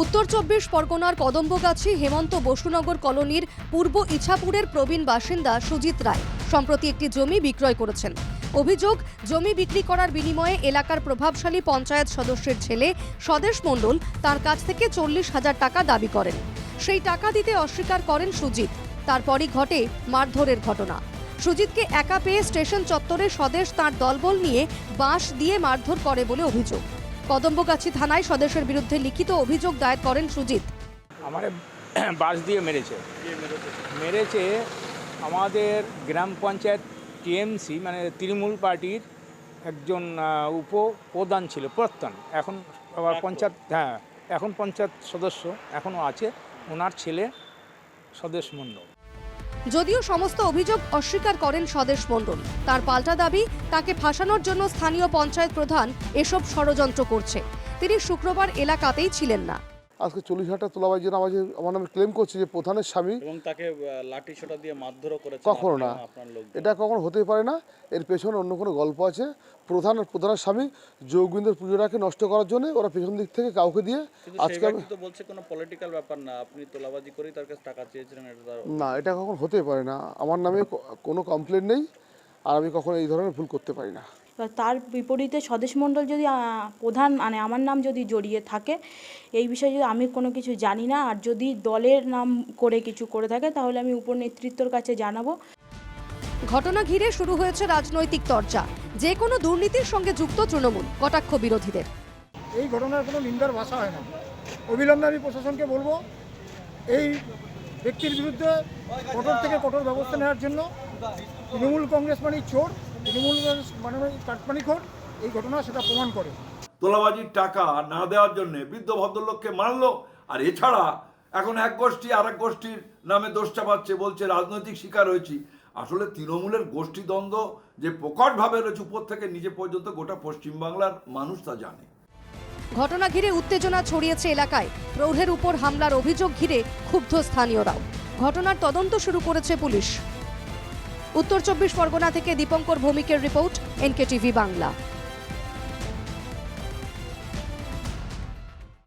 উত্তর চব্বিশ পরগনার কদম্বগাছি হেমন্ত বসুনগর কলোনির পূর্ব ইছাপুরের প্রবীণ বাসিন্দা সুজিত রায় সম্প্রতি একটি জমি বিক্রয় করেছেন। অভিযোগ, জমি বিক্রি করার বিনিময়ে এলাকার প্রভাবশালী পঞ্চায়েত সদস্যের ছেলে স্বদেশ মণ্ডল তার কাছ থেকে চল্লিশ হাজার টাকা দাবি করেন। সেই টাকা দিতে অস্বীকার করেন সুজিত। তারপরই ঘটে মারধরের ঘটনা। সুজিতকে একা পেয়ে স্টেশন চত্বরে স্বদেশ তার দলবল নিয়ে বাঁশ দিয়ে মারধর করে বলে অভিযোগ। কদম্বগাছি থানায় স্বদেশের বিরুদ্ধে লিখিত অভিযোগ দায়ের করেন সুজিত। আমার বাস দিয়ে মেরেছে। মেরেছে আমাদের গ্রাম পঞ্চায়েত টিএমসি মানে তৃণমূল পার্টির একজন উপপ্রধান ছিল, প্রত্যান। এখন আবার পঞ্চায়েত হ্যাঁ এখন পঞ্চায়েত সদস্য এখনও আছে। ওনার ছেলে স্বদেশ মণ্ডল। যদিও সমস্ত অভিযোগ অস্বীকার করেন স্বদেশ মণ্ডল। তার পাল্টা দাবি, তাকে ফাঁসানোর জন্য স্থানীয় পঞ্চায়েত প্রধান এসব ষড়যন্ত্র করছে। তিনি শুক্রবার এলাকাতেই ছিলেন না। আজকে চল্লিশ হাজার তোলাবাই জন্য আমার আমার নামে ক্লেম করছে যে প্রধানের স্বামী এবং তাকে লাঠি সোটা দিয়ে মারধরও করেছে কখনো না। এটা কখনো হতে পারে না। এর পেছনে অন্য কোনো গল্প আছে। প্রধান প্রধানের স্বামী যোগবিন্দের পুজোটাকে নষ্ট করার জন্য ওরা পেছন দিক থেকে কাউকে দিয়ে আজকে আমি- তো বলছে কোনো পলিটিক্যাল ব্যাপার না। আপনি তোলাবাজি করেই তার কাছে টাকা চেয়েছিলেন এটা না এটা কখন হতে পারে না। আমার নামে কোনো কমপ্লেন নেই। আর আমি কখনো এই ধরনের ভুল করতে পারি না। তার বিপরীতে স্বদেশ মণ্ডল যদি প্রধান মানে আমার নাম যদি জড়িয়ে থাকে এই বিষয়ে যদি আমি কোনো কিছু জানি না আর যদি দলের নাম করে কিছু করে থাকে তাহলে আমি উপর নেতৃত্বর কাছে জানাব। ঘটনা ঘিরে শুরু হয়েছে রাজনৈতিক চর্চা যে কোনো দুর্নীতির সঙ্গে যুক্ত তৃণমূল কটাক্ষ বিরোধীদের। এই ঘটনার কোনো নিন্দার ভাষা হয় না। অবিলম্বে আমি প্রশাসনকে বলব এই ব্যক্তির বিরুদ্ধে কঠোর থেকে কঠোর ব্যবস্থা নেওয়ার জন্য তৃণমূল কংগ্রেস মানে চোর। তৃণমূল মানে কাটপানিখোর এই ঘটনা সেটা প্রমাণ করে। তোলাবাজির টাকা না দেওয়ার জন্য বৃদ্ধ ভদ্রলোককে মারলো আর এছাড়া এখন এক গোষ্ঠী আর এক গোষ্ঠীর নামে দোষ চাপাচ্ছে বলছে রাজনৈতিক শিকার হয়েছি। আসলে তৃণমূলের গোষ্ঠীদ্বন্দ্ব যে প্রকটভাবে রয়েছে উপর থেকে নিজে পর্যন্ত গোটা পশ্চিমবাংলার মানুষ তা জানে। ঘটনা ঘিরে উত্তেজনা ছড়িয়েছে এলাকায়। প্রৌঢ়ের উপর হামলার অভিযোগ ঘিরে ক্ষুব্ধ স্থানীয়রাও। ঘটনার তদন্ত শুরু করেছে পুলিশ। উত্তর চব্বিশ পরগনা থেকে দীপঙ্কর ভৌমিকের রিপোর্ট এনকেটিভি বাংলা।